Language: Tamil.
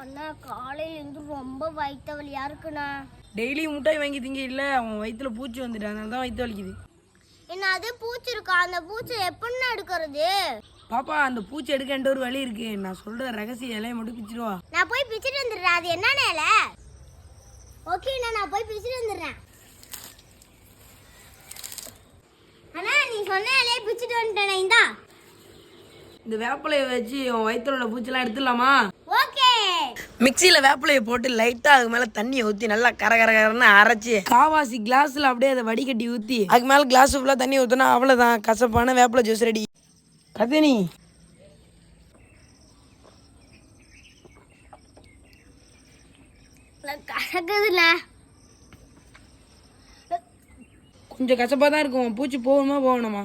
அண்ணா காலையில இருந்து ரொம்ப வயிற்று வலியா இருக்குண்ணா டெய்லி முட்டாய் வாங்கி திங்க இல்லை? அவன் வயிற்றுல பூச்சி வந்துட்டு அதனால தான் வயிற்று வலிக்குது. என்ன அது பூச்சி இருக்கா? அந்த பூச்சி எப்படிண்ணா எடுக்கிறது? பாப்பா அந்த பூச்சி எடுக்கன்ற ஒரு வழி இருக்கு. நான் சொல்ற ரகசிய இலையை மட்டும் நான் போய் பிச்சுட்டு வந்துடுறேன். அது என்னண்ணே இலை? ஓகேண்ணா நான் போய் பிச்சுட்டு வந்துடுறேன். அண்ணா நீ சொன்ன இலையை பிச்சுட்டு வந்துட்டேனே இந்தா. இந்த வேப்பிலையை வச்சு உன் வயிற்றுல உள்ள பூச்சிலாம் எடுத்துடலாமா? ஓகே. மிக்சியில் வேப்பிலையை போட்டு லைட்டாக அதுக்கு மேலே தண்ணியை ஊற்றி நல்லா கர கர கரன்னு அரைச்சி. காவாசி கிளாஸில் அப்படியே அதை வடிகட்டி ஊற்றி அதுக்கு மேலே கிளாஸ் ஃபுல்லாக தண்ணி ஊற்றினா அவ்வளோதான் கசப்பான வேப்பிலை ஜூஸ் ரெடி கலக்குதுண்ணா கொஞ்சம் கசப்பாக தான் இருக்கும். பூச்சி போகணுமா போகணுமா?